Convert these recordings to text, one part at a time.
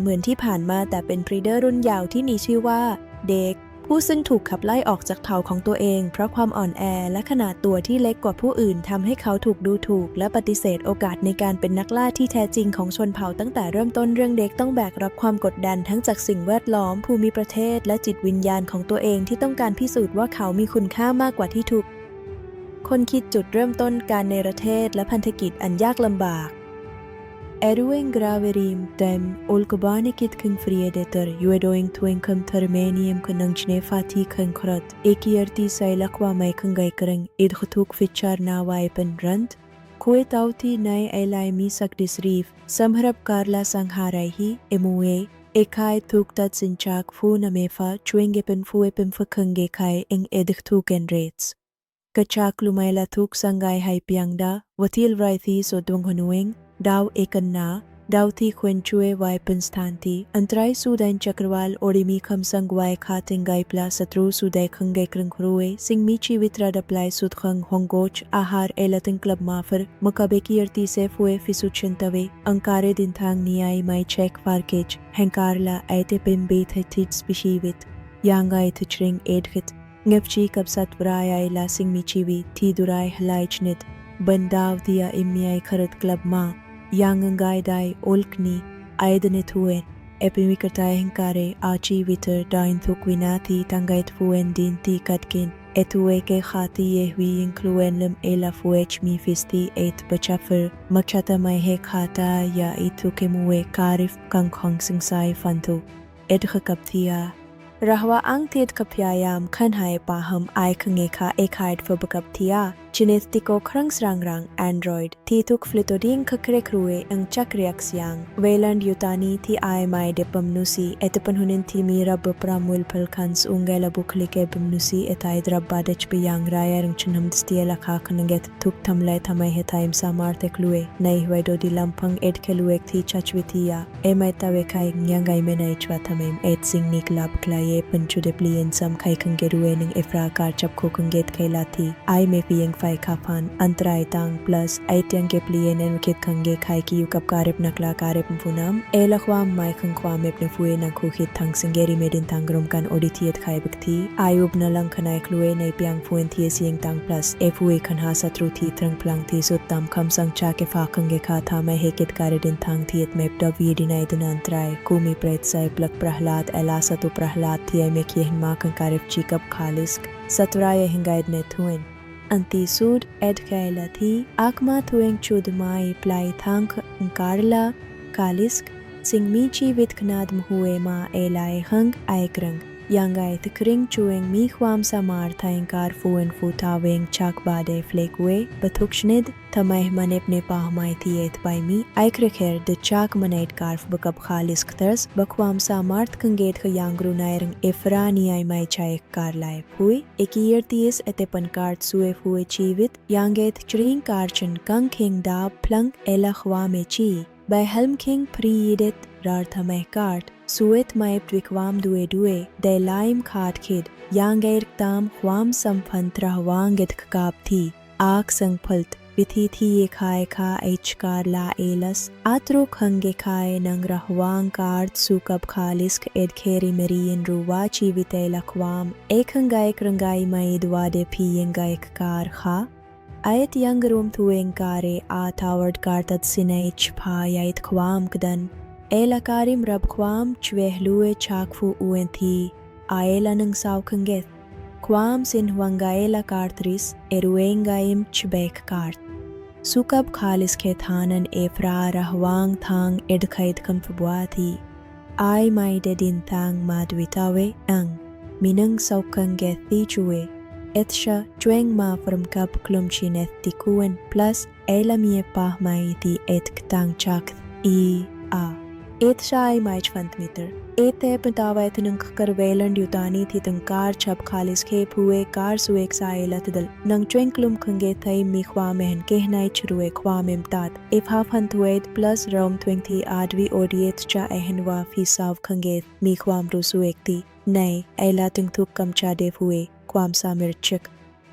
เหมือนที่ผ่านมาแต่เป็นพรีเดอร์รุ่นยาวที่มีชื่อว่าเด็กผู้ซึ่งถูกขับไล่ออกจากเผ่าของตัวเอง เพราะความอ่อนแอและขนาดตัวที่เล็กกว่าผู้อื่นทำให้เขาถูกดูถูก และปฏิเสธโอกาสในการเป็นนักล่าที่แท้จริงของชนเผ่าตั้งแต่เริ่มต้นเรื่องเด็กต้องแบกรับความกดดันทั้งจากสิ่งแวดล้อม ภูมิประเทศ และจิตวิญญาณของตัวเองที่ต้องการพิสูจน์ว่าเขามีคุณค่ามากกว่าที่ถูกคนคิดจุดเริ่มต้นการในประเทศและพันธกิจอันยากลำบาก Erwin graverim tem olkobanekit kin friedeter, juedoing twinkam termenium kanangchne fati kan krat, ekierti sailakwa maikan gaikering, id getuk fichar na waipen rand, kuet auti nai elai elaimi sakdisrief, samhrap karla sangharaihi, emue, ekai tuktat sinchak fu namefa, chwingepin fuepin fakange kai ing edich tuken rates. Kachak lumaila tuk sangai hai piangda, watil raithi so dunghonuing, डाव एकन्ना डाव थी खुंचुए वाय पंस्थान थी अंतराय सुदैन चक्रवाल ओडिमी खमसंग वाय खा तिंगाई प्ला शत्रु सुदय खंगे क्रंखरुए, सिंगमी ची वित्र डप्लाय सुदखंग होंगोच, आहार एलतिन क्लब माफर, मुकबे की अर्ती से फुए फिसुचिन तवे अंकारे दिन थांग नियाय माई चेक फारकेच, हंकारला ऐते पिंबे थे yangangai dai olkni aidane thuen epimi katai hingkare achi vitar dain thukwina thi tangait fuen din ti katkin etue ke khati ye hui incluen lim ela fuech mi fisti et bachafir machata mai he khata ya itu ke muwe karif kang khong sing sai fantu ed khakapthia rahwa ang tet kapyayam khan hai pa ham ai khange kha ekhait for bakap thia chinestiko khrang srang rang android thi thuk flitoding khakre kruwe ang chakriak siang wayland yutani thi ai mai de pamnusi etapan hunin thi mi rab pramul phal khans ungela bukhli ke pamnusi etai drab badach bi yang raya rang chinam stiela kha khanget thuk thamlai thamai he thaim samar te klue nei hwai do di lampang et kheluek thi chachwithia emai tawe khai nyangai menai chwa thamem et sing nik lab klaye panchu de plien sam khai khangeruwe ning efra kar chap kho khanget khaila thi ai me pieng fai khafan antrai tang plus ai tiang ke plien en kit khange khai ki yukap karep nakla karep funam ela khwa mai khang khwa mep ne fuwe na khu khit thang singeri medin tangrom kan odithiet khai bukthi ayub na lang khanai khluwe nei piang fuen thi sieng tang plus e fuwe khan ha satru thi thrang plang thi sut tam kham sang cha ke fa khange kha tha mai he kit karedin thang thiet mep da vi dinai dun antrai kumi pret sai plak prahlad ela satu prahlad thi ai me ki hin ma kan karep chikap khalisk saturaya hingaid ne thuen અંતિસુડ એડગાયલથી આકમા થુએંગ ચુદમાએ પ્લાય થાંખ અંકારલા કાલિસ્ક સિંગમીચી વિથખનાદ મહુએમાં એલાય હંગ આયક્રંગ vit knad mhuwe ma elai hang aikrang yangai thkring chueng mi khwam samar thain kar fuen fu taweng chak bade flekwe bathukšnid thamai manep ne pahmai thi et bai mi aikre kher de chak manait karf bakap khalis kters bakwam samart kanget khayangru nairang efrani ai mai chaik kar lai phui ekir ties ete pankart sue fue chivit yanget chring karchen kang khing da plang ela khwa me chi by helm king priidet रार्थमय काट सुवेत मय ट्विकवाम दुए डुए rarthamehkart, suet maep dwikwam due due, delaim khatkid, yangairktam थी। आग संफलत ak थी ये खाए खा ऐचकार ला एलस आत्रो खंगे खाए नंग रहवांग कार्त सुकब खालिस्क एद खेरी मेरी इन रुवा विते लखवाम एक हंगायक रंगाई मई द्वादे फ़ी यंगायक कार खा। आयत यंग रोम थुएंकारे आथावर्ड कार्तत सिनेच फा याइत ख्वाम कदन। elakarim rabquam chwehlue chakfu uenthi aelanang saukhanget quam sinhuangaela kartris eruengaim chbek kart sukab khalis kethanan efra rahwang thang edkhaid kamfbuathi ai mai dedin thang madwitawe ang minang saukhangethi chue etsha chuengma from kap klumchinet tikuen plus elamie pahmaiti etktang chakt i a Éthshai maic fantmitter. Éthe pentawait nung karwelen yutani thi tung kar chap khalis khep huwe kar suek saelat dal. Nung twinklum khunge thai mi khwa mehen kehnai chruwe khwa memtat. Ifha fanthuet plus rom twing thi advi odiet cha ehenwa fi sav khunge mi khwam rusuek ti. Nay, aila tung thuk kamcha dev huwe. Kwam samirchik.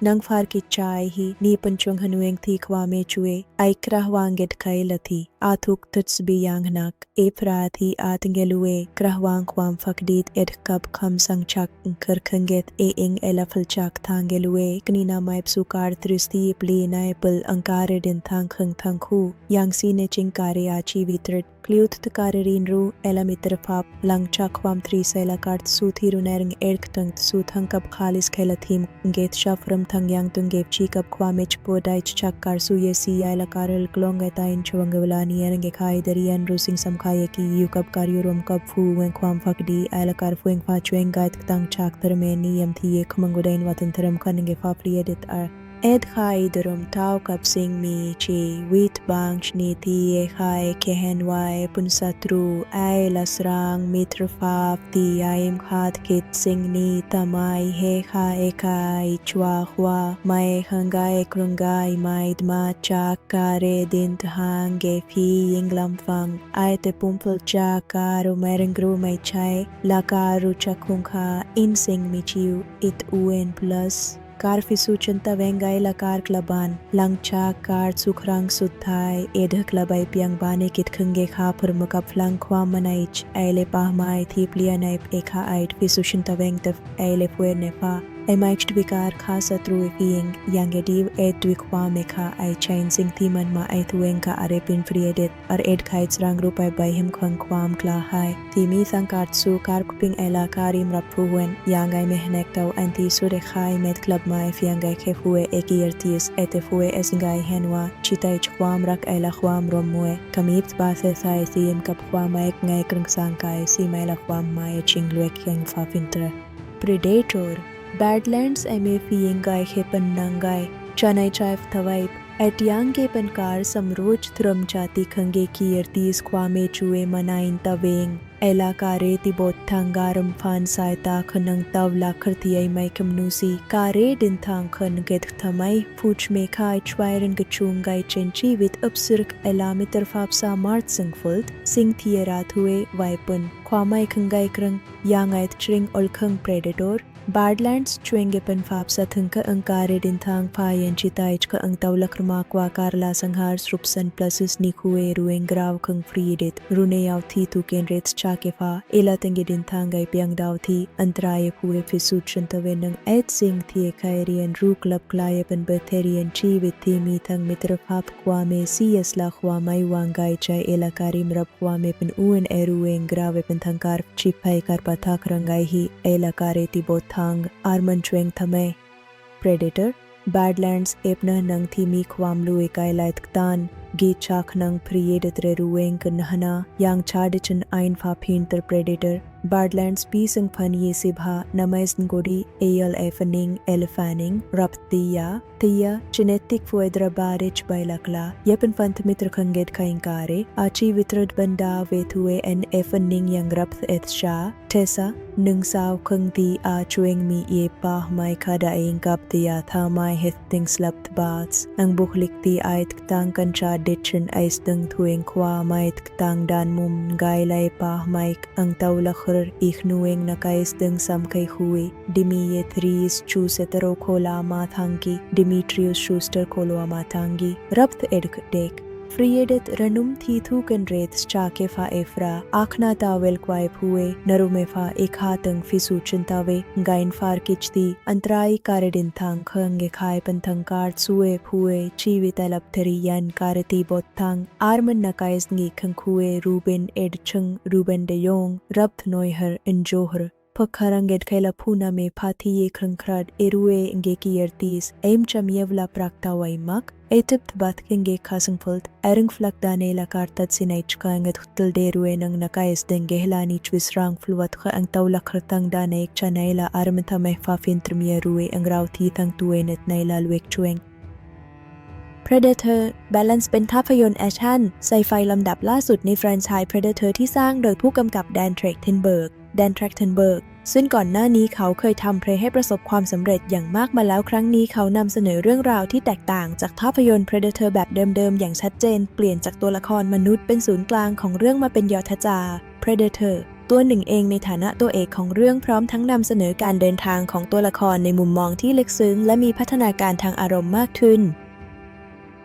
नंग फार के चाय ही नीपन चुंग हनुएंग थी खवा में चुए। आइक्रह वांगे ढकाए लथी आथुक तुट्स भी यांग नाक। ए फ्राथी आत गेलुए। क्रह वांग खवाम फकडीत एड कब खम संग चाक कर खंगेत। ए इंग एला फल चाक था गेलुए। कनीना माइप सुकार त्रिस्ती इपली नाए पल। अंकारे दिन थांग खंग थांग खू। यांग सी ने चिंग कारे आची वितरत Liuttkaririnru elamitrfap langchakwam triselakart suthirunering erktungt suthankap khalis khelathim nget shafram thangyang tungev chikap kwamich podaich chakkar suye siyailakaral klongetain chwangavlani erenge khai derian rusing samkhaye ki yukap karyurum kap fuwen kwam fakdi ailakar fueng fa chueng gait tang chak thermeni yam thiye khmangodain watantharam khanenge fa priedit ar Ed khai darum tau kap sing mi chi wit bang chni ti e khai kehen wai pun satru ai lasrang mitr fap ti aim khat kit sing ni tamai he kha e khai chwa khwa mai khangai krungai mai dma cha kare din thang ge phi yinglam fang ai te pumpul cha karu merengru mai chai la karu chakhung kha in sing mi chiu it un plus कार फिसूचन तवेंग आई लकार क्लबान लंगचा कार सुखरांग सुधाय एढ़ क्लब पियंग बाने किट खा फिर मुका फ्लंग खुआ मनाइच ऐले पाहमाए थी प्लिया नाइप एका आइट फिसूचन तवेंग तफ ऐले पुए नेफा Emaich dwikar khasa truekiing yangediv et dwikwamecha ai chainsing thiman ma ai thuenka arepin friedet ar ed khaits by him khwang kwam kla hai the me thank art su sankartsu karkping ela karim raphuwen yangai mehnektau the sure khai met club my fiang I kefue a gear tis, mai a khefue ekiertis etefue esingai henwa ich chwam rak ela khwam romwe kamipt base sai siem kap khwam ek ngai krang sangkai simela khwam mai chinglwek yang fa fintra predator Badlands MA fiengai pannangai, Chanai chaif thawaip, Etiange pankar samroj thrum chati khange kiertis kwame chue manain taveng, Ela kare tibot thangaram fan saita khanang tav lakharthiai mai kamnusi, Kare dinthang khan gedh thamai, Puch mekha ichwairan gachungai chenchi with upsurk elamitar fapsa mart singfult, Sing thierathue vipun, Kwamai khangai krang, Yangait chring olkhang predator, Bardlands Chuengepen Fapsa Thunka Ankarid in Thang Pai and Chitaichka Ang Taulakrumakwa Karla Sanghar Srupsan pluses Nikue Rueng Grav Kung Friedit Runeyaw Thi Tuken Rets Chakefa Ilatangidin Thangai Piang Daw Thi Antraye Pue Fisuchan Tawenang Ed Singh Thi Kairi and Ru Club Clayap and Bertheri and Chi with Thi Mithang Mitrafap Kwame CS La Kwamai Wangai Chai Elakari Mrab Kwame Pen Uen Erueng Grav Pen Thankar Chipai Karpathak Rangai Hi Elakare Tibotha થાંગ આર્મન ચુએંગ થમે. પ્રેડેટર બેડલેન્ડ્સ એપના નંગથી મી ખ્વામલુ એકાયલાયત તાન. Gechak nang priyedatre rueng nahana yang chadichin ainfa painter predator Badlands pisang phan yesibha namaisngodi ALF ning elfaning raptiya tiya genetic foedra barich bailakla yepin panth mitra khanget kainkare achi vitrad banda vethue en efen ning yang rapth etsha tesa ning sao khangti a chueng mi ye pa mai khada ing kap tiya tha mai hething slapt bats ang bukhlikti ait tang kan cha ditchen ais dang thueng kwa mai tang dan mum gai lai pa mai ang tawla khur ikhnueng na kais dang sam kai hui dimi ye threes chu setero khola ma thangi Dimitrius Schuster kholo ma thangi rapt edk dek Friedeth renum thithu kenreth chakefa efra, aknata velquaip hue, narumefa ekhatang fisu chintave, gain far kichti, antrai karedin thang khang ekai panthang kart sue hue, chivitalaptheri yan kareti bothang, arman nakaisngi khankhue, Ruben edchung, Ruben de Jong, Rabth Neuher in Johor, johar Pagkaranget kaila puna me pati ye krangkrad erue nge ki yertis aim cham yevla prakta waimak Etip bat kenge kasangfult erang flak dane la kartat sinaich ka ngat hutul derue nang nakais den gehlani chwisrang fluat kha ang tawla khartang dane ek chanaila armata mehfa fintrmia ruwe ang raw thi thang tuwenet naila lwek chueng Predator Balance เป็นภาพยนตร์แอคชั่นไซไฟลำดับล่าสุดในแฟรนไชส์ Predator ที่สร้างโดยผู้กำกับแดนเทรกเทนเบิร์ก แดนแทรกเทนเบิร์กซึ่งก่อนหน้านี้เขาเคยทำเพลงให้ประสบความสำเร็จอย่างมากมาแล้วครั้งนี้เขานำเสนอเรื่องราวที่แตกต่างจากภาพยนตร์ Predator แบบเดิมๆ อย่างชัดเจน เปลี่ยนจากตัวละครมนุษย์เป็นศูนย์กลางของเรื่องมาเป็นยอทจา Predator ตัวหนึ่งเองในฐานะตัวเอกของเรื่องพร้อมทั้งนำเสนอการเดินทางของตัวละครในมุมมองที่ลึกซึ้ง และมีพัฒนาการทางอารมณ์มากขึ้น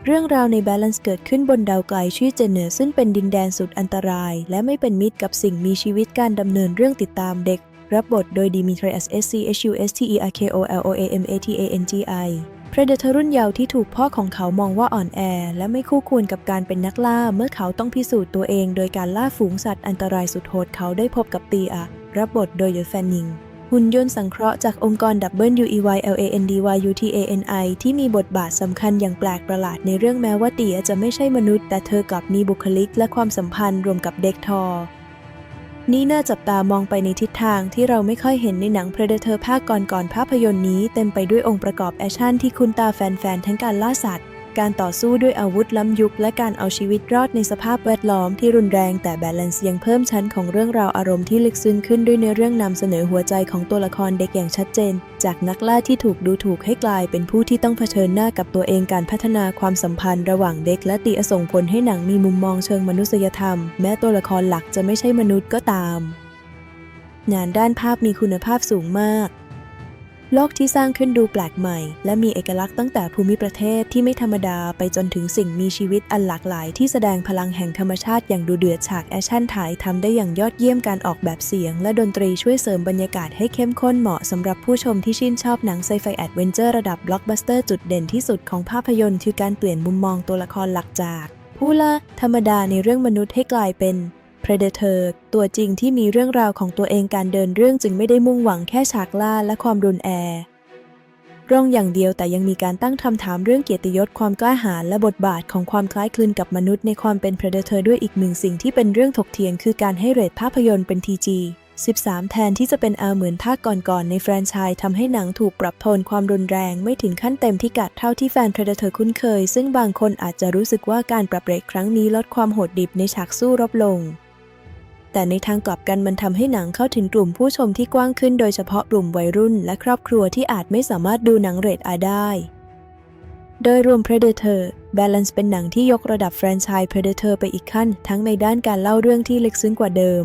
เรื่องราวใน Balance เกิดขึ้นบนดาวไกลชื่อเจเนอร์ซึ่งเป็นดินแดนสุดอันตราย และไม่เป็นมิตรกับสิ่งมีชีวิตการดำเนินเรื่องติดตามเด็ก รับบทโดยดิมิทริอัส S C H U S T E R K O L O A M A T A N G I Predator รุ่นเยาว์ที่ถูกพ่อของเขามองว่าอ่อนแอ และไม่คู่ควรกับการเป็นนักล่า เมื่อเขาต้องพิสูจน์ตัวเอง โดยการล่าฝูงสัตว์อันตรายสุดโหดเขาได้พบกับตีอะรับบทโดยยศแฟนนิง หุ่นยนต์สังเคราะห์จากองค์กร WEYLANDYUTANI ที่มีบทบาทสำคัญอย่างแปลกประหลาดในเรื่องแม้ว่าเตียจะไม่ใช่มนุษย์ แต่เธอกลับมีบุคลิกและความสัมพันธ์รวมกับเด็กทอ นี่น่าจับตามองไปในทิศทางที่เราไม่ค่อยเห็นในหนัง Predator ภาคก่อนๆภาพยนตร์นี้ เต็มไปด้วยองค์ประกอบแอคชั่นที่คุ้นตาแฟนๆทั้งการล่าสัตว์ การต่อสู้ด้วยอาวุธล้ำยุค และการเอาชีวิตรอดในสภาพแวดล้อมที่รุนแรงแต่แบลนซ์ยังเพิ่มชั้นของเรื่องราวอารมณ์ที่ลึกซึ้งขึ้นด้วยเนื้อเรื่องนำเสนอหัวใจของตัวละครเด็กอย่างชัดเจน จากนักล่าที่ถูกดูถูกให้กลายเป็นผู้ที่ต้องเผชิญหน้ากับตัวเองการพัฒนาความสัมพันธ์ระหว่างเด็กและตีอส่งผลให้หนังมีมุมมองเชิงมนุษยธรรม แม้ตัวละครหลักจะไม่ใช่มนุษย์ก็ตาม งานด้านภาพมีคุณภาพสูงมาก โลกที่สร้างขึ้นดูแปลกใหม่ และมีเอกลักษณ์ตั้งแต่ภูมิประเทศที่ไม่ธรรมดาไปจนถึงสิ่งมีชีวิตอันหลากหลาย ที่แสดงพลังแห่งธรรมชาติอย่างดูเดือดฉากแอคชั่นถ่ายทำได้อย่างยอดเยี่ยมการออกแบบเสียง และดนตรีช่วยเสริมบรรยากาศให้เข้มข้นเหมาะสำหรับผู้ชมที่ชื่นชอบหนังไซไฟแอดเวนเจอร์ระดับบล็อกบัสเตอร์จุดเด่นที่สุดของภาพยนตร์คือการเปลี่ยนมุมมองตัวละครหลักจากผู้ล่าธรรมดาในเรื่องมนุษย์ให้กลายเป็น Predator ตัวจริงที่มีเรื่องราวของตัวเองการเดินเรื่องจึงไม่ได้มุ่งหวังแค่ฉากล่าและความรุนแรงร่องอย่างเดียวแต่ยังมีการตั้งคำถามเรื่องเกียรติยศความกล้าหาญและบทบาทของความคล้ายคลึงกับมนุษย์ในความเป็น Predator ด้วยอีกหนึ่งสิ่งที่เป็นเรื่องถกเถียงคือการให้เรทภาพยนตร์เป็น TG 13 แทนที่จะเป็น R เหมือนภาคก่อนๆในแฟรนไชส์ทำให้หนังถูกปรับโทนความรุนแรงไม่ถึงขั้นเต็มที่กัดเท่าที่แฟน Predator คุ้นเคย ซึ่งบางคนอาจจะรู้สึกว่าการปรับเรทครั้งนี้ลดความโหดดิบในฉากสู้รบลง แต่ในทางกลับกันมันทำให้หนังเข้าถึงกลุ่มผู้ชมที่กว้างขึ้นโดยเฉพาะกลุ่มวัยรุ่นและครอบครัวที่อาจไม่สามารถดูหนังเรทอาได้ โดยรวม Predator Balance เป็นหนังที่ยกระดับแฟรนไชส์ Predator ไปอีกขั้น ทั้งในด้านการเล่าเรื่องที่ลึกซึ้งกว่าเดิม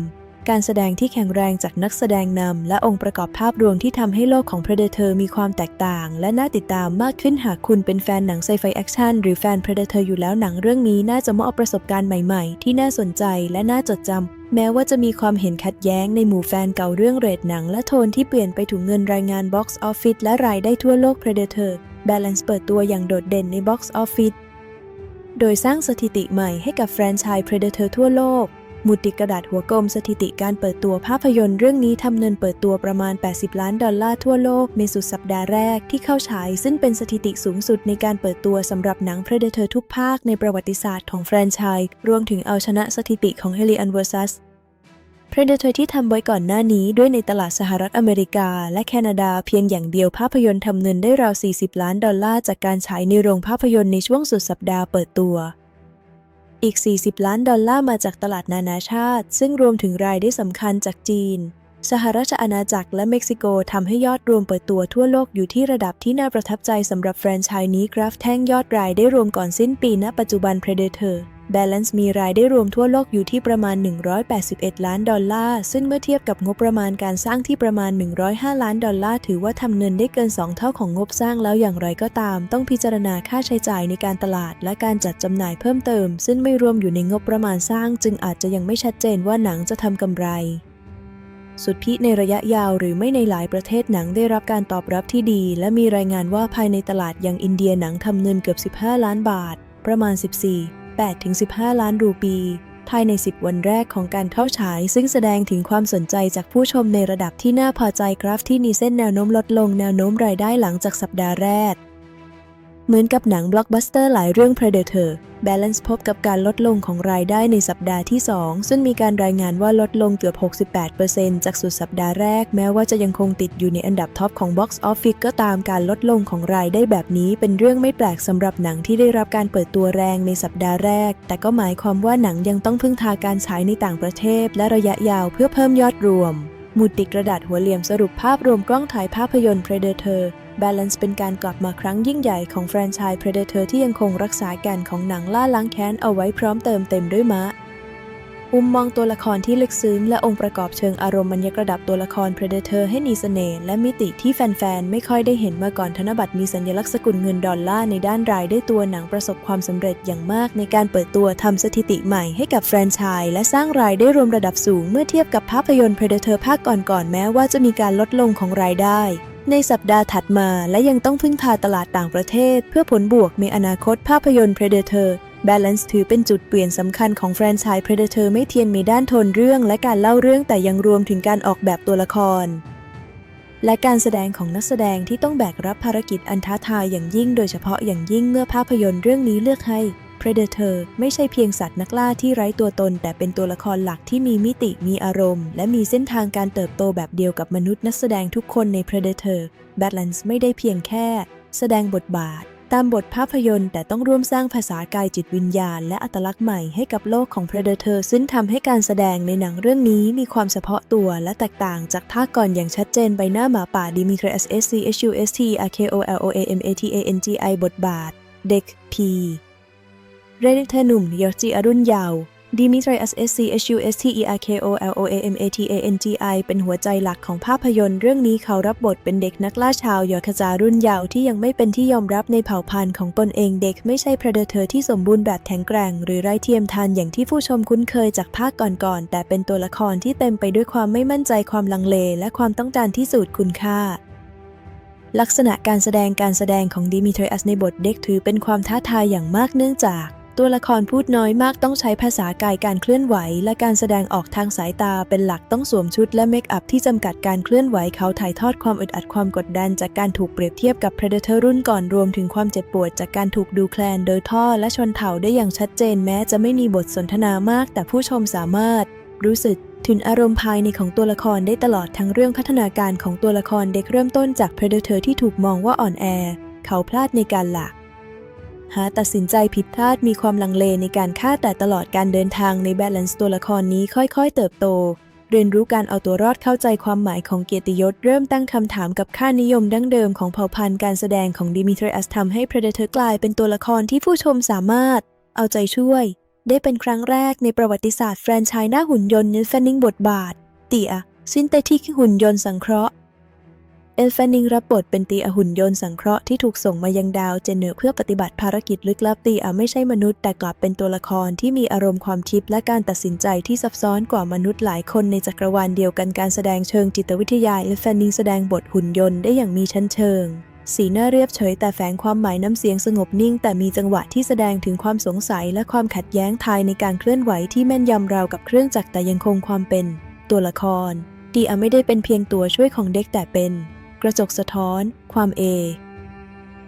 การแสดงที่แข็งแรงจากนักแสดงนำและองค์ประกอบภาพรวมที่ทำให้โลกของ Predator มีความแตกต่าง และน่าติดตามมากขึ้นหากคุณเป็นแฟนหนังไซไฟแอคชั่นหรือแฟน Predator อยู่แล้วหนังเรื่องนี้น่าจะมอบประสบการณ์ใหม่ๆ ที่น่าสนใจและน่าจดจำแม้ว่าจะมีความเห็นขัดแย้งในหมู่แฟนเก่าเรื่องเรทหนังและโทนที่เปลี่ยนไปถูกเงินรายงาน Box Office และรายได้ทั่วโลก Predator Balance เปิดตัวอย่างโดดเด่นใน Box Office โดยสร้างสถิติใหม่ให้กับแฟรนไชส์ Predator ทั่วโลก มุดติกระดาษหัวกลมสถิติการเปิดตัวภาพยนตร์เรื่องนี้ทำเงินเปิดตัวประมาณ 80 ล้านดอลลาร์ทั่วโลกในสุดสัปดาห์แรกที่เข้าฉาย ซึ่งเป็นสถิติสูงสุดในการเปิดตัวสำหรับหนัง Predator ทุกภาคในประวัติศาสตร์ของแฟรนไชส์รวมถึงเอาชนะสถิติของ Alien vs Predator ที่ทำไว้ก่อนหน้านี้ด้วยในตลาดสหรัฐอเมริกา และแคนาดาเพียงอย่างเดียวภาพยนตร์ทำเงินได้ราว 40 ล้านดอลลาร์จากการฉายในโรงภาพยนตร์ในช่วงสุดสัปดาห์เปิดตัว อีก 40 ล้านดอลลาร์มาจากตลาดนานาชาติ ซึ่งรวมถึงรายได้สำคัญจากจีน สหราชอาณาจักรและเม็กซิโกทำให้ยอดรวมเปิดตัวทั่วโลกอยู่ที่ระดับที่น่าประทับใจสำหรับแฟรนไชส์นี้กราฟแท่งยอดรายได้รวมก่อนสิ้นปีณปัจจุบัน Predator Balance มีรายได้รวมทั่วโลกอยู่ที่ประมาณ 181 ล้านดอลลาร์ ซึ่งเมื่อเทียบกับงบประมาณการสร้างที่ประมาณ 105 ล้านดอลลาร์ ถือว่าทำเงินได้เกิน 2 เท่าของงบสร้างแล้วอย่างไรก็ตาม ต้องพิจารณาค่าใช้จ่ายในการตลาด และการจัดจำหน่ายเพิ่มเติม ซึ่งไม่รวมอยู่ในงบประมาณสร้าง จึงอาจจะยังไม่ชัดเจนว่าหนังจะทำกำไร สุดพิในระยะยาวหรือไม่ในหลายประเทศหนังได้รับการตอบรับที่ดี และมีรายงานว่าภายในตลาดอย่างอินเดียหนังทำเงินเกือบ 15 ล้านบาท ประมาณ 14-8ถึง15 ล้านรูปี ภายใน 10 วันแรกของการเข้าฉาย ซึ่งแสดงถึงความสนใจจากผู้ชมในระดับที่น่าพอใจกราฟที่มีเส้นแนวโน้มลดลงแนวโน้มรายได้หลังจากสัปดาห์แรก เหมือนกับหนังบล็อกบัสเตอร์หลายเรื่อง Predator Balance พบกับการลดลงของรายได้ในสัปดาห์ที่ 2 ซึ่งมีการรายงานว่าลดลงเกือบ 68%จากสุดสัปดาห์แรก แม้ว่าจะยังคงติดอยู่ในอันดับท็อปของ Box Office ก็ตามการลดลงของรายได้แบบนี้เป็นเรื่องไม่แปลกสำหรับหนังที่ได้รับการเปิดตัวแรงในสัปดาห์แรก แต่ก็หมายความว่าหนังยังต้องพึ่งพาการฉายในต่างประเทศ และระยะยาวเพื่อเพิ่มยอดรวมมุดติกระดาษหัวเหลี่ยมสรุปภาพรวมกล้องถ่ายภาพยนตร์ Predator Balance เป็นการกลับมาครั้งยิ่งใหญ่ของแฟรนไชส์ Predator ที่ยังคงรักษาแก่นของหนังล่าล้างแค้นเอาไว้พร้อมเติมเต็มด้วยม้า มุมมองตัวละครที่ลึกซึ้งและองค์ประกอบเชิงอารมณ์มันยกระดับตัวละคร Predator ให้มีเสน่ห์และมิติที่แฟนๆ ไม่ค่อยได้เห็นมาก่อนธนบัตรมีสัญลักษณ์สกุลเงินดอลลาร์ในด้านรายได้ตัวหนังประสบความสำเร็จอย่างมากในการเปิดตัวทำสถิติใหม่ให้กับแฟรนไชส์และสร้างรายได้รวมระดับสูงเมื่อเทียบกับภาพยนตร์ Predator ภาคก่อนๆ แม้ว่าจะมีการลดลงของรายได้ในสัปดาห์ถัดมาและยังต้องพึ่งพาตลาดต่างประเทศ เพื่อผลบวกในอนาคตภาพยนตร์ Predator Balance ถือเป็นจุดเปลี่ยนสำคัญของแฟรนไชส์ Predator ไม่เทียนมีด้านโทนเรื่องและการเล่าเรื่องแต่ยังรวมถึงการออกแบบตัวละคร และการแสดงของนักแสดงที่ต้องแบกรับภารกิจอันท้าทายอย่างยิ่งโดยเฉพาะอย่างยิ่งเมื่อภาพยนตร์เรื่องนี้เลือกให้ Predator ไม่ใช่เพียงสัตว์นักล่าที่ไร้ตัวตน แต่เป็นตัวละครหลักที่มีมิติมีอารมณ์ และมีเส้นทางการเติบโตแบบเดียวกับมนุษย์นักแสดงทุกคนใน Predator Badlands ไม่ได้เพียงแค่ แสดงบทบาท ตามบทภาพยนตร์แต่ต้องร่วมสร้างภาษากายจิตวิญญาณ และอัตลักษณ์ใหม่ให้กับโลกของ Predator ซึ่งทำให้การแสดงในหนังเรื่องนี้มีความเฉพาะตัวและแตกต่างจากท่าก่อนอย่างชัดเจนใบหน้าหมาป่า Demetrius S C H U S T R K O L O A M A T A N G I บทบาท เด็ก P เรนเธอหนุ่มยอร์จีอรุณยาว ดิมิทริอัส S C H U S T E R K O L O A M A T A N G I เป็นหัวใจหลักของภาพยนตร์เรื่องนี้เขารับบทเป็นเด็กนักล่าชาวยอร์คจารุ่นยาวที่ยังไม่เป็นที่ยอมรับในเผ่าพันธุ์ของตนเองเด็กไม่ใช่ Predator ที่สมบูรณ์แบบแข็งแกร่ง หรือไร้เทียมทานอย่างที่ผู้ชมคุ้นเคยจากภาคก่อนๆแต่เป็นตัวละครที่เต็มไปด้วยความไม่มั่นใจความลังเล และความต้องการที่สูตรคุณค่าลักษณะการแสดงการแสดงของดิมิทริอัสในบทเด็กถือเป็นความท้าทายอย่างมากเนื่องจาก ตัวละครพูดน้อยมากต้องใช้ภาษากายการเคลื่อนไหว และการแสดงออกทางสายตาเป็นหลักต้องสวมชุดและเมคอัพที่จำกัดการเคลื่อนไหวเขาถ่ายทอดความอึดอัดความกดดัน จากการถูกเปรียบเทียบกับ Predator รุ่นก่อนรวมถึงความเจ็บปวด จากการถูกดูแคลนโดยท่อและชนเผ่าได้อย่างชัดเจนแม้จะไม่มีบทสนทนามาก แต่ผู้ชมสามารถ รู้สึกถึงอารมณ์ภายในของตัวละครได้ตลอดทั้งเรื่องพัฒนาการของตัวละครเด็กเริ่มต้นจาก Predator ที่ถูกมองว่าอ่อนแอ เขาพลาดในการหลัก หาตัดสินใจผิดพลาดมีความลังเลในการฆ่าแต่ตลอดการเดินทางในแบลนซ์ตัวละครนี้ค่อยๆ เติบโต เรียนรู้การเอาตัวรอดเข้าใจความหมายของเกียรติยศ เริ่มตั้งคำถามกับค่านิยมดั้งเดิมของเผ่าพันธุ์การแสดงของดิมิทริอัสทำให้ Predator กลายเป็นตัวละครที่ผู้ชมสามารถ เอาใจช่วย ได้เป็นครั้งแรกในประวัติศาสตร์แฟรนไชส์หน้าหุ่นยนต์เนลแฟนนิงบทบาท เตียซินเตทิกหุ่นยนต์สังเคราะห์ เอลแฟนนิงรับบทเป็นตียหุ่นยนต์สังเคราะห์ที่ถูกส่งมายังดาวเจเนอร์เพื่อปฏิบัติภารกิจลึกลับตียไม่ใช่มนุษย์ แต่กลับเป็นตัวละครที่มีอารมณ์ความคิดและการตัดสินใจที่ซับซ้อนกว่ามนุษย์หลายคนในจักรวาลเดียวกันการแสดงเชิงจิตวิทยาเอลแฟนนิงแสดงบทหุ่นยนต์ได้อย่างมีชั้นเชิงสีหน้าเรียบเฉยแต่แฝงความหมายน้ำเสียงสงบนิ่ง แต่มีจังหวะที่แสดงถึงความสงสัยและความขัดแย้งทายในการเคลื่อนไหวที่แม่นยำราวกับเครื่องจักรแต่ยังคงความเป็น ตัวละครดีอาไม่ได้เป็นเพียงตัวช่วยของเด็กแต่เป็น กระจกสะท้อน ความเอ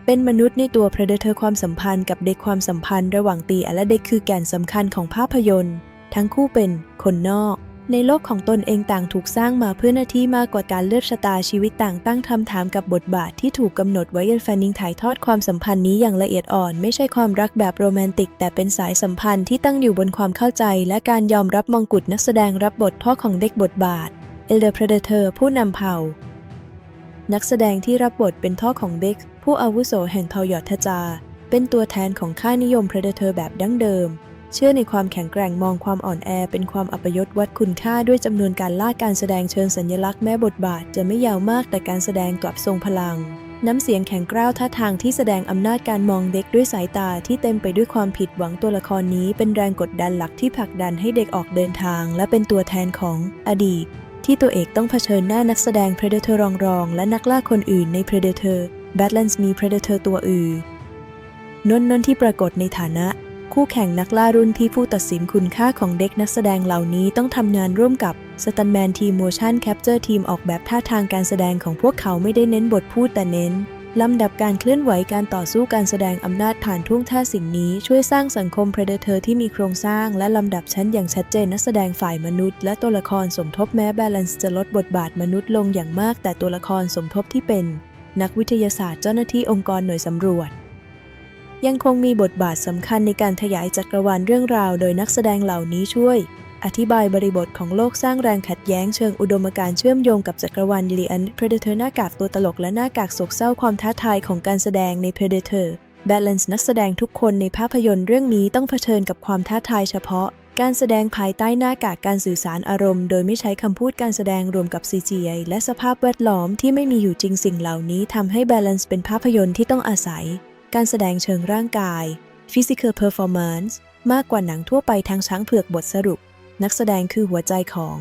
เป็นมนุษย์ในตัว Predator ความสัมพันธ์กับเด็กความสัมพันธ์ระหว่างตีและเด็กคือแก่นสำคัญของภาพยนตร์ ทั้งคู่เป็นคนนอก ในโลกของตนเองต่างถูกสร้างมาเพื่อหน้าที่มากกว่าการเลือกชะตาชีวิตต่างตั้งคำถามกับบทบาทที่ถูกกำหนดไว้ยันแฟนนิงถ่ายทอดความสัมพันธ์นี้อย่างละเอียดอ่อน ไม่ใช่ความรักแบบโรแมนติก แต่เป็นสายสัมพันธ์ที่ตั้งอยู่บนความเข้าใจ และการยอมรับมองกุฎนักแสดงรับบทพ่อของเด็กบทบาท Elder Predator ผู้นำเผ่า นักแสดงที่รับบทเป็นท่อของเด็กผู้อาวุโสแห่งเผ่ายอดทจา เป็นตัวแทนของค่านิยม Predator แบบดั้งเดิม เชื่อในความแข็งแกร่งมองความอ่อนแอ เป็นความอัปยศวัดคุณค่าด้วยจำนวนการล่าการแสดงเชิงสัญลักษณ์แม้บทบาทจะไม่ยาวมากแต่การแสดงกลับทรงพลัง น้ำเสียงแข็งกร้าวท่าทางที่แสดงอำนาจการมองเด็กด้วยสายตาที่เต็มไปด้วยความผิดหวังตัวละครนี้เป็นแรงกดดันหลักที่ผลักดันให้เด็กออกเดินทาง และเป็นตัวแทนของอดีต ที่ตัวเอกต้องเผชิญหน้านักแสดง Predator รองรองๆและนักล่าคนอื่นใน Predator Badlands มี Predator ตัวอื่นนนนนที่ปรากฏในฐานะ คู่แข่งนักล่ารุ่นที่ผู้ตัดสินคุณค่าของเด็กนักแสดงเหล่านี้ต้องทำงานร่วมกับสตันแมนทีมโมชั่นแคปเจอร์ทีมออกแบบท่าทางการแสดงของพวกเขาไม่ได้เน้นบทพูดแต่เน้น ลำดับการเคลื่อนไหวการต่อสู้การแสดงอำนาจผ่านท่วงท่าสิ่งนี้ช่วยสร้างสังคม Predator ที่มีโครงสร้างและลำดับชั้นอย่างชัดเจนนักแสดงฝ่ายมนุษย์และตัวละครสมทบแม้ Balance จะลดบทบาทมนุษย์ลงอย่างมาก แต่ตัวละครสมทบที่เป็น นักวิทยาศาสตร์เจ้าหน้าที่องค์กรหน่วยสำรวจ ยังคงมีบทบาทสำคัญในการขยายจักรวาลเรื่องราว โดยนักแสดงเหล่านี้ช่วย อธิบายบริบทของโลกสร้างแรงขัดแย้งเชิงอุดมการณ์เชื่อมโยงกับจักรวาลดิลิอัน Predator หน้ากากตัวตลกและหน้ากากโศกเศร้าความท้าทายของการแสดงใน Predator Balance นักแสดงทุกคนในภาพยนตร์เรื่องนี้ต้องเผชิญกับความท้าทายเฉพาะ การแสดงภายใต้หน้ากากการสื่อสารอารมณ์ โดยไม่ใช้คำพูดการแสดงรวมกับ CGI และสภาพแวดล้อมที่ไม่มีอยู่จริงสิ่งเหล่านี้ทำให้ Balance เป็นภาพยนตร์ที่ต้องอาศัย การแสดงเชิงร่างกาย Physical Performance มากกว่าหนังทั่วไปทางช้างเผือกบทสรุป นักแสดงคือหัวใจของ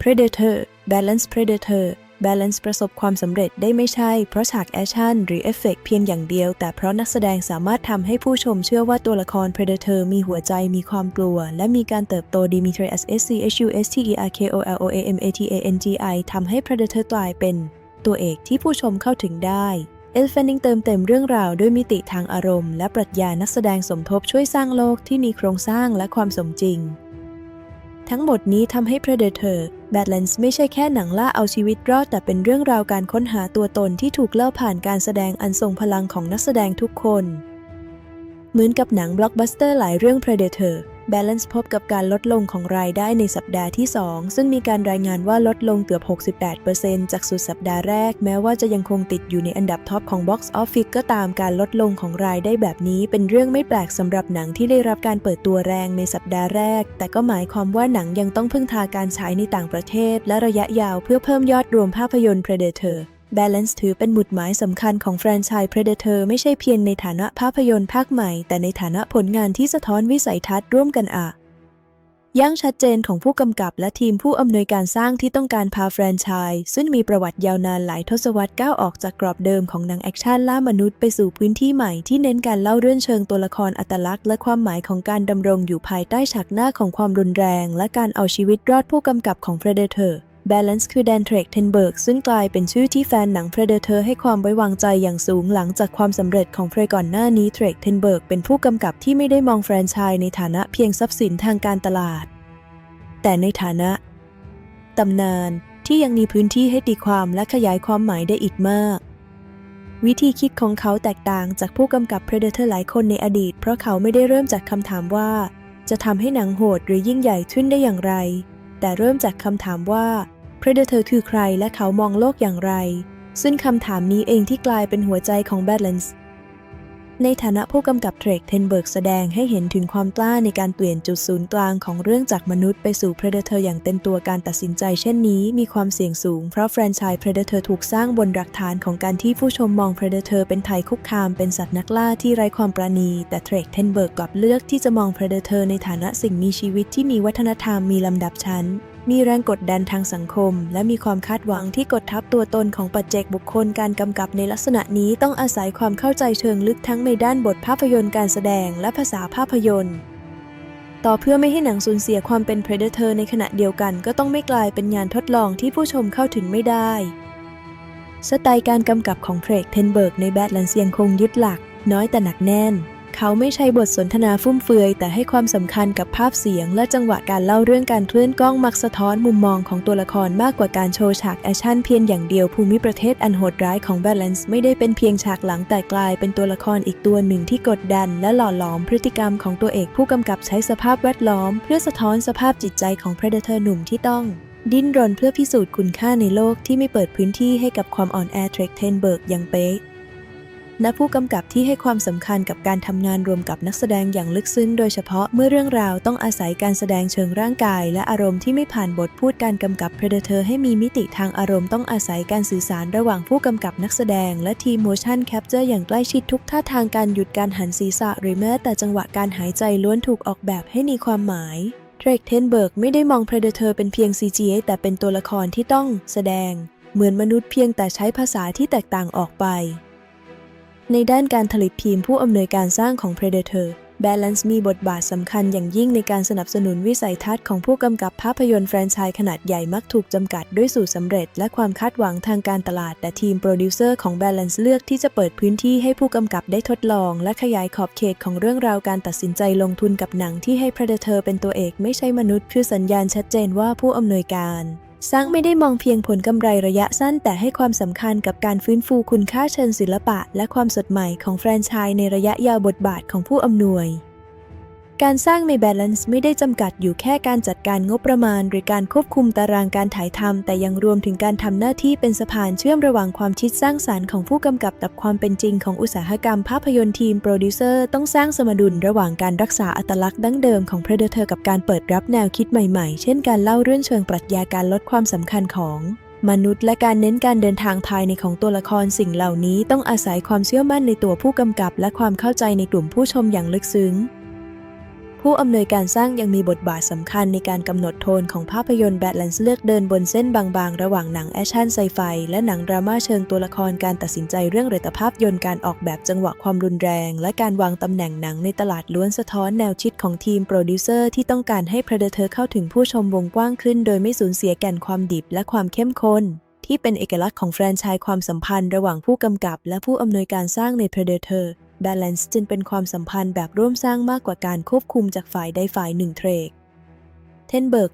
Predator Balance Predator Balance ประสบความสำเร็จได้ไม่ใช่ เพราะฉากแอคชั่นหรือเอฟเฟกต์เพียงอย่างเดียว แต่เพราะนักแสดงสามารถทำให้ผู้ชมเชื่อว่าตัวละคร Predator มีหัวใจมีความกลัว และมีการเติบโต Demetrius S C H U S T E R K O L O A M A T A N G I ทำให้ Predator กลายเป็น ตัวเอกที่ผู้ชมเข้าถึงได้เอลเฟนนิงเติมเต็มเรื่องราวด้วยมิติทางอารมณ์ และปรัชญานักแสดงสมทบช่วยสร้างโลกที่มีโครงสร้างและความสมจริง ทั้งหมดนี้ทำให้ Predator Badlands ไม่ใช่แค่หนังล่าเอาชีวิตรอด แต่เป็นเรื่องราวการค้นหาตัวตนที่ถูกเล่าผ่านการแสดงอันทรงพลังของนักแสดงทุกคน เหมือนกับหนังบล็อกบัสเตอร์หลายเรื่อง Predator Balance พบกับการลดลงของรายได้ในสัปดาห์ที่ 2 ซึ่งมีการรายงานว่าลดลงเกือบ 68%จากสุดสัปดาห์แรก แม้ว่าจะยังคงติดอยู่ในอันดับท็อปของ Box Office ก็ตามการลดลงของรายได้แบบนี้เป็นเรื่องไม่แปลกสำหรับหนังที่ได้รับการเปิดตัวแรงในสัปดาห์แรก แต่ก็หมายความว่าหนังยังต้องพึ่งพาการฉายในต่างประเทศ และระยะยาวเพื่อเพิ่มยอดรวมภาพยนตร์ Predator Balance ถือเป็นหมุดหมายสำคัญของแฟรนไชส์ Predator ไม่ใช่เพียงในฐานะภาพยนตร์ภาคใหม่ แต่ในฐานะผลงานที่สะท้อนวิสัยทัศน์ร่วมกันอะยั่งชัดเจนของผู้กำกับและทีมผู้อำนวยการสร้างที่ต้องการพาแฟรนไชส์ซึ่งมีประวัติยาวนานหลายทศวรรษก้าวออกจากกรอบเดิมของหนังแอคชั่นล่ามนุษย์ไปสู่พื้นที่ใหม่ที่เน้นการเล่าเรื่องเชิงตัวละครอัตลักษณ์และความหมายของการดำรงอยู่ภายใต้ฉากหน้าของความรุนแรง และการเอาชีวิตรอดผู้กำกับของ Predator Balance คือแดนเทรกเทนเบิร์กซึ่งกลายเป็นชื่อที่แฟนหนัง Predator ให้ความไว้วางใจอย่างสูงหลังจากความสำเร็จของเพรก่อนหน้านี้เทรกเทนเบิร์กเป็นผู้กำกับที่ไม่ได้มองแฟรนไชส์ในฐานะเพียงทรัพย์สินทางการตลาด แต่ในฐานะตำนานที่ยังมีพื้นที่ให้ตีความและขยายความหมายได้อีกมากวิธีคิดของเขาแตกต่างจากผู้กำกับ Predator หลายคนในอดีต เพราะเขาไม่ได้เริ่มจากคำถามว่า จะทำให้หนังโหดหรือยิ่งใหญ่ขึ้นได้อย่างไร แต่เริ่มจากคำถามว่า Predator คือใครและเขามองโลกอย่างไร ซึ่งคำถามนี้เองที่กลายเป็นหัวใจของ Balance ในฐานะผู้กำกับเทรกเทนเบิร์กแสดงให้เห็นถึงความกล้าในการเปลี่ยนจุดศูนย์กลางของเรื่องจากมนุษย์ไปสู่ Predator อย่างเต็มตัวการตัดสินใจเช่นนี้ มีความเสี่ยงสูง เพราะแฟรนไชส์ Predator ถูกสร้างบนหลักฐานของการที่ผู้ชมมอง Predator เป็นภัยคุกคามเป็นสัตว์นักล่าที่ไร้ความปราณี แต่เทรกเทนเบิร์กกลับเลือกที่จะมอง Predator ในฐานะสิ่งมีชีวิตที่มีวัฒนธรรมมีลำดับชั้น มีแรงกดดันทางสังคม และมีความคาดหวังที่กดทับตัวตนของปัจเจกบุคคลการกำกับในลักษณะนี้ต้องอาศัยความเข้าใจเชิงลึกทั้งในด้านบทภาพยนตร์การแสดงและภาษาภาพยนตร์ ต่อเพื่อไม่ให้หนังสูญเสียความเป็น Predator ในขณะเดียวกันก็ต้องไม่กลายเป็นงานทดลองที่ผู้ชมเข้าถึงไม่ได้ สไตล์การกำกับของเพรกเทนเบิร์กในแบทแลนด์ยังคงยึดหลัก น้อยแต่หนักแน่น เขาไม่ใช้บทสนทนาฟุ่มเฟือย แต่ให้ความสำคัญกับภาพเสียง และจังหวะการเล่าเรื่องการเคลื่อนกล้องมักสะท้อนมุมมองของตัวละครมากกว่าการโชว์ฉากแอคชั่นเพียงอย่างเดียวภูมิประเทศอันโหดร้ายของ Balance ไม่ได้เป็นเพียงฉากหลังแต่กลายเป็นตัวละครอีกตัวหนึ่งที่กดดัน และหล่อหลอมพฤติกรรมของตัวเอกผู้กำกับใช้สภาพแวดล้อม เพื่อสะท้อนสภาพจิตใจของ Predator หนุ่มที่ต้องดิ้นรนเพื่อพิสูจน์คุณค่าในโลกที่ไม่เปิดพื้นที่ให้กับความอ่อนแอเทรกเทนเบิร์กอย่างเป๊ะ และผู้กำกับที่ให้ความสำคัญกับการทำงานรวมกับนักแสดงอย่างลึกซึ้งโดยเฉพาะเมื่อเรื่องราวต้องอาศัยการแสดงเชิงร่างกาย และอารมณ์ที่ไม่ผ่านบทพูดการกำกับ Predator ให้มีมิติทางอารมณ์ต้องอาศัยการสื่อสารระหว่างผู้กำกับนักแสดง และทีม motion capture อย่างใกล้ชิดทุกท่าทางการหยุดการหันศีรษะหรือแม้แต่จังหวะการหายใจล้วนถูกออกแบบให้มีความหมายเทรกเทนเบิร์กไม่ได้มอง Predator เป็นเพียง CGI แต่เป็นตัวละครที่ต้องแสดง เหมือนมนุษย์เพียงแต่ใช้ภาษาที่แตกต่างออกไป ในด้านการผลิตทีมผู้อำนวยการสร้างของ Predator Balance มีบทบาทสำคัญอย่างยิ่งในการสนับสนุนวิสัยทัศน์ของผู้กำกับภาพยนตร์แฟรนไชส์ขนาดใหญ่มักถูกจำกัดด้วยสูตรสำเร็จ และความคาดหวังทางการตลาด แต่ทีมโปรดิวเซอร์ของ Balance เลือกที่จะเปิดพื้นที่ให้ผู้กำกับได้ทดลอง และขยายขอบเขตของเรื่องราวการตัดสินใจลงทุนกับหนังที่ให้ Predator เป็นตัวเอกไม่ใช่มนุษย์ คือสัญญาณชัดเจนว่าผู้อำนวยการ สร้างไม่ได้มองเพียงผลกำไรระยะสั้น แต่ให้ความสำคัญกับการฟื้นฟูคุณค่าเชิงศิลปะ และความสดใหม่ของแฟรนไชส์ในระยะยาวบทบาทของผู้อำนวย การสร้างใน Balance ไม่ได้จำกัดอยู่แค่การจัดการงบประมาณ หรือการควบคุมตารางการถ่ายทำแต่ยังรวมถึงการทำหน้าที่เป็นสะพานเชื่อมระหว่างความคิดสร้างสารรค์ของผู้กำกับกับความเป็นจริงของอุตสาหกรรมภาพยนตร์ทีมโปรดิวเซอร์ต้องสร้างสมดุลระหว่างการรักษาอัตลักษณ์ดั้งเดิมของ Predator กับการเปิดรับแนวคิดใหม่ๆ เช่นการเล่าเรื่องเชิงปรัชญาการลดความสำคัญของมนุษย์และการเน้นการเดินทางภายในของตัวละครสิ่งเหล่านี้ต้องอาศัยความเชื่อมั่นในตัวผู้กำกับ และความเข้าใจในกลุ่มผู้ชมอย่างลึกซึ้ง ผู้อำนวยการสร้างยังมีบทบาทสำคัญในการกำหนดโทนของภาพยนตร์แบทแลนซ์เลือกเดินบนเส้นบางๆ ระหว่างหนังแอคชั่นไซไฟและหนังดราม่าเชิงตัวละครการตัดสินใจเรื่องเรตภาพยนตร์การออกแบบจังหวะความรุนแรง และการวางตำแหน่งหนังในตลาดล้วนสะท้อนแนวคิดของทีมโปรดิวเซอร์ที่ต้องการให้ Predator เข้าถึงผู้ชมวงกว้างขึ้น โดยไม่สูญเสียแก่นความดิบและความเข้มข้นที่เป็นเอกลักษณ์ของแฟรนไชส์ความสัมพันธ์ระหว่างผู้กำกับ และผู้อำนวยการสร้างใน Predator Balance จึงเป็นความสัมพันธ์แบบร่วมสร้างมากกว่าการควบคุมจากฝ่ายใดฝ่ายหนึ่งเทรกเทนเบิร์ก